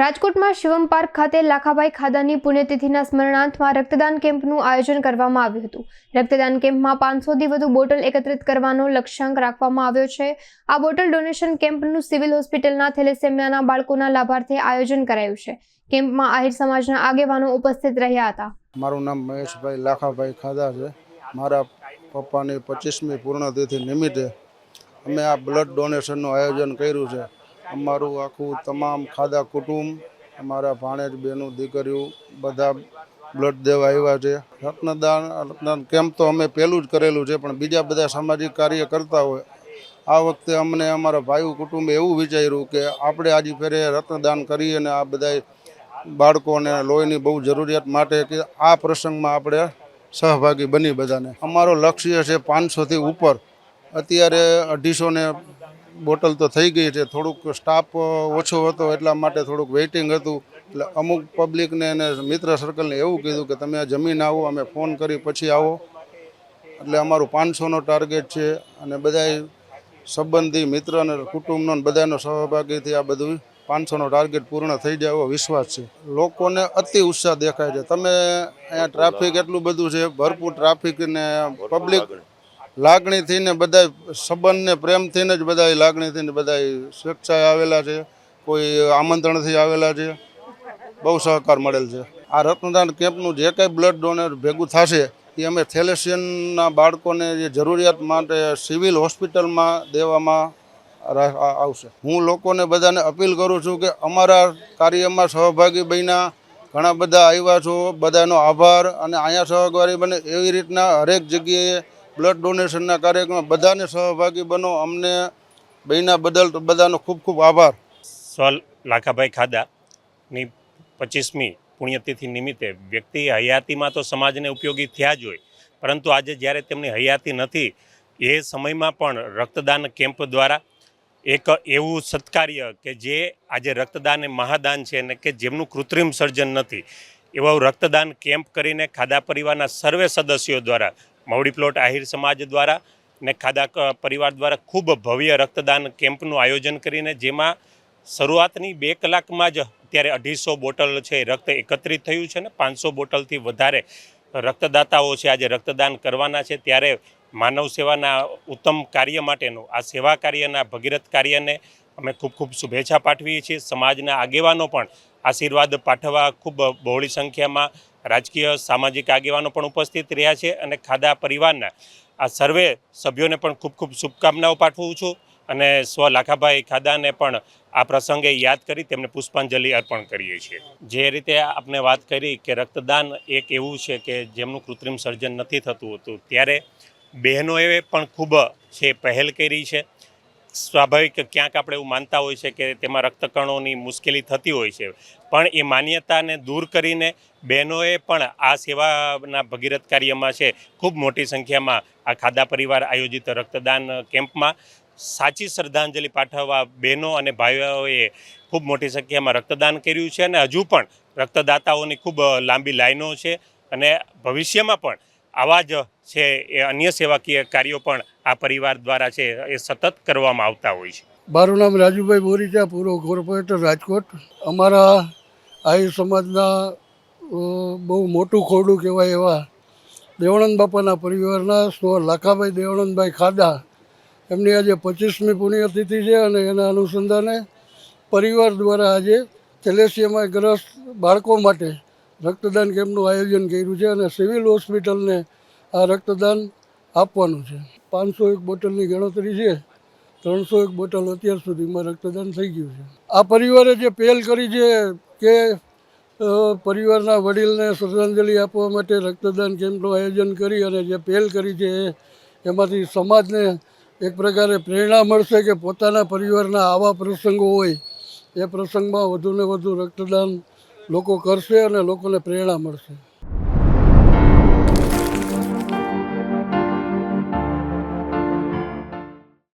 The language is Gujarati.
રાજકોટમાં શિવમ પાર્ક ખાતે લાખાભાઈ ખાદાની પુણ્યતિથિના સ્મરણાર્થમાં રક્તદાન કેમ્પનું આયોજન કરવામાં આવ્યું હતું. રક્તદાન કેમ્પમાં પાંચસોથી વધુ બોટલ એકત્રિત કરવાનો લક્ષ્યાંક રાખવામાં આવ્યો છે. આ બોટલ ડોનેશન કેમ્પનું સિવિલ હોસ્પિટલના થેલેસેમિયાના બાળકોના લાભાર્થે આયોજન કરાયું છે. કેમ્પમાં આહિર સમાજના આગેવાનો ઉપસ્થિત રહ્યા હતા. મારું નામ મહેશભાઈ લાખાભાઈ ખાદા છે. મારા પપ્પાની પચીસમી પૂર્ણતિથિ નિમિત્તે અમે આ બ્લડ ડોનેશનનું આયોજન કર્યું છે. અમારું આખું તમામ ખાધા કુટુંબ, અમારા ભાણેજ બહેનું દીકરીઓ બધા બ્લડ દેવા આવ્યા છે. રક્તદાન રક્તદાન કેમ્પ તો અમે પહેલું જ કરેલું છે, પણ બીજા બધા સામાજિક કાર્ય કરતા હોય. આ વખતે અમને અમારા ભાઈ કુટુંબે એવું વિચાર્યું કે આપણે આજે ફેરે રક્તદાન કરીએ અને આ બધા બાળકોને લોહીની બહુ જરૂરિયાત માટે કે આ પ્રસંગમાં આપણે સહભાગી બની બધાને. અમારો લક્ષ્ય છે પાંચસોથી ઉપર. અત્યારે અઢીસો ને બોટલ તો થઈ ગઈ છે. થોડુંક સ્ટાફ ઓછો હતો એટલા માટે થોડુંક વેઇટિંગ હતું. એટલે અમુક પબ્લિકને અને મિત્ર સર્કલને એવું કીધું કે તમે જમીન આવો, અમે ફોન કરી પછી આવો. એટલે અમારું પાંચસોનો ટાર્ગેટ છે અને બધાય સંબંધી મિત્ર અને કુટુંબનો બધાનો સહભાગીથી આ બધું પાંચસોનો ટાર્ગેટ પૂર્ણ થઈ જાય એવો વિશ્વાસ છે. લોકોને અતિ ઉત્સાહ દેખાય છે. તમે અહીંયા ટ્રાફિક એટલું બધું છે, ભરપૂર ટ્રાફિક ને પબ્લિક લાગણીથી ને બધા સંબંધને પ્રેમથી જ બધા લાગણીથી ને બધા સ્વેચ્છાએ આવેલા છે. કોઈ આમંત્રણથી આવેલા છે. બહુ સહકાર મળેલ છે. આ રત્નદાન કેમ્પનું જે કંઈ બ્લડ ડોનર ભેગું થશે, એ અમે થેલેસિયનના બાળકોને જે જરૂરિયાત માટે સિવિલ હોસ્પિટલમાં દેવામાં આવશે. હું લોકોને બધાને અપીલ કરું છું કે અમારા કાર્યમાં સહભાગી બન્યા, ઘણા બધા આવ્યા છો. બધાનો આભાર અને અહીંયા સહભાગી બને એવી રીતના હરેક જગ્યાએ બ્લડ ડોનેશનના કાર્યક્રમમાં બધાને સહભાગી બનો. અમને બન્યા બદલ બધાનો ખૂબ ખૂબ આભાર. સ્વ લાખાભાઈ ખાદાની પચીસમી પુણ્યતિથિ નિમિત્તે વ્યક્તિ હયાતીમાં તો સમાજને ઉપયોગી થયા જ હોય, પરંતુ આજે જ્યારે તેમની હયાતી નથી, એ સમયમાં પણ રક્તદાન કેમ્પ દ્વારા એક એવું સત્કાર્ય કે જે આજે રક્તદાન એ મહાદાન છે અને કે જેમનું કૃત્રિમ સર્જન નથી, એવા રક્તદાન કેમ્પ કરીને ખાદા પરિવારના સર્વે સદસ્યો દ્વારા મવડી પ્લોટ આહિર સમાજ દ્વારા ને ખાદા પરિવાર દ્વારા ખૂબ ભવ્ય રક્તદાન કેમ્પનું આયોજન કરીને જેમાં શરૂઆતની બે કલાકમાં જ અત્યારે અઢીસો બોટલ છે રક્ત એકત્રિત થયું છે ને પાંચસો બોટલથી વધારે રક્તદાતાઓ છે આજે રક્તદાન કરવાના છે. ત્યારે માનવ સેવાના ઉત્તમ કાર્ય માટેનું, આ સેવા કાર્યના ભગીરથ કાર્યને અમે ખૂબ ખૂબ શુભેચ્છા પાઠવીએ છીએ. સમાજના આગેવાનો પણ આશીર્વાદ પાઠવવા ખૂબ બહોળી સંખ્યામાં રાજકીય સામાજિક આગેવાનો પણ ઉપસ્થિત રહ્યા છે અને ખાદા પરિવારના આ સર્વે સભ્યોને પણ ખૂબ ખૂબ શુભકામનાઓ પાઠવું છું અને સ્વ લાખાભાઈ ખાદાને પણ આ પ્રસંગે યાદ કરી તેમને પુષ્પાંજલિ અર્પણ કરીએ છીએ. જે રીતે આપણે વાત કરી કે રક્તદાન એક એવું છે કે જેમનું કૃત્રિમ સર્જન નથી થતું હોતું, ત્યારે બહેનોએ પણ ખૂબ છે, પહેલ કરી છે. સ્વાભાવિક ક્યાંક આપણે એવું માનતા હોય છે કે તેમાં રક્તકણોની મુશ્કેલી થતી હોય છે. પણ એ માન્યતાને દૂર કરીને બહેનોએ પણ આ સેવાના ભગીરથ કાર્યમાં છે, ખૂબ મોટી સંખ્યામાં આ ખાદા પરિવાર આયોજિત રક્તદાન કેમ્પમાં. સાચી શ્રદ્ધાંજલિ પાઠવવા બહેનો અને ભાઈઓએ ખૂબ મોટી સંખ્યામાં રક્તદાન કર્યું છે અને હજુ પણ રક્તદાતાઓની ખૂબ લાંબી લાઈનો છે અને ભવિષ્યમાં પણ આવા જ છે એ અન્ય સેવાકીય કાર્યો પણ આ પરિવાર દ્વારા છે એ સતત કરવામાં આવતા હોય છે. મારું નામ રાજુભાઈ બોરીચા પૂરો કોર્પોરેટર રાજકોટ. અમારા આયુ સમાજના બહુ મોટું ખોરડું કહેવાય એવા દેવાનંદ બાપાના પરિવારના સ્વ લાખાભાઈ દેવાનંદભાઈ ખાદા એમની આજે પચીસમી પુણ્યતિથિ છે અને એના અનુસંધાને પરિવાર દ્વારા આજે કેલેશિયામાં ગ્રસ્ત બાળકો માટે રક્તદાન કેમ્પનું આયોજન કર્યું છે અને સિવિલ હોસ્પિટલને આ રક્તદાન આપવાનું છે. પાંચસો એક બોટલની ગણતરી છે, ત્રણસો એક બોટલ અત્યાર સુધીમાં રક્તદાન થઈ ગયું છે. આ પરિવારે જે પહેલ કરી છે કે પરિવારના વડીલને શ્રદ્ધાંજલિ આપવા માટે રક્તદાન કેમ્પનું આયોજન કરી અને જે પહેલ કરી છે, એમાંથી સમાજને એક પ્રકારે પ્રેરણા મળશે કે પોતાના પરિવારના આવા પ્રસંગો હોય, એ પ્રસંગમાં વધુને વધુ રક્તદાન લોકો કરશે અને લોકોને પ્રેરણા મળશે.